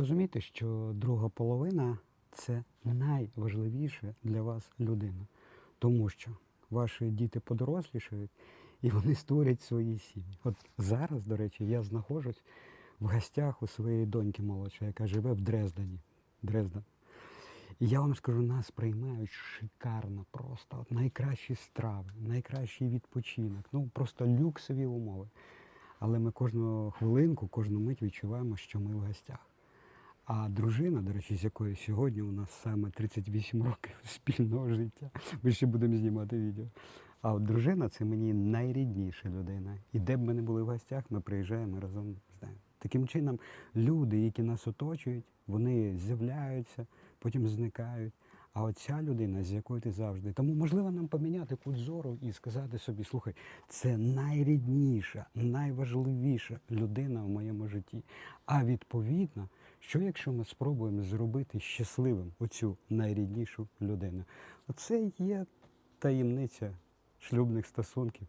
розумієте, що друга половина це найважливіше для вас людина. Тому що ваші діти подорослішають і вони створять свої сім'ї. От зараз, до речі, я знаходжусь в гостях у своєї доньки молодшої, яка живе в Дрездені. Дрезден. І я вам скажу, нас приймають шикарно, просто от найкращі страви, найкращий відпочинок, ну просто люксові умови. Але ми кожну хвилинку, кожну мить відчуваємо, що ми в гостях. А дружина, до речі, з якою сьогодні у нас саме 38 років спільного життя. Ми ще будемо знімати відео. А от дружина це мені найрідніша людина. І де б ми не були в гостях, ми приїжджаємо разом з нею. Таким чином, люди, які нас оточують, вони з'являються, потім зникають. А оця людина, з якою ти завжди. Тому можливо нам поміняти кут зору і сказати собі, слухай, це найрідніша, найважливіша людина в моєму житті. А відповідно, що якщо ми спробуємо зробити щасливим оцю найріднішу людину? Оце є таємниця шлюбних стосунків.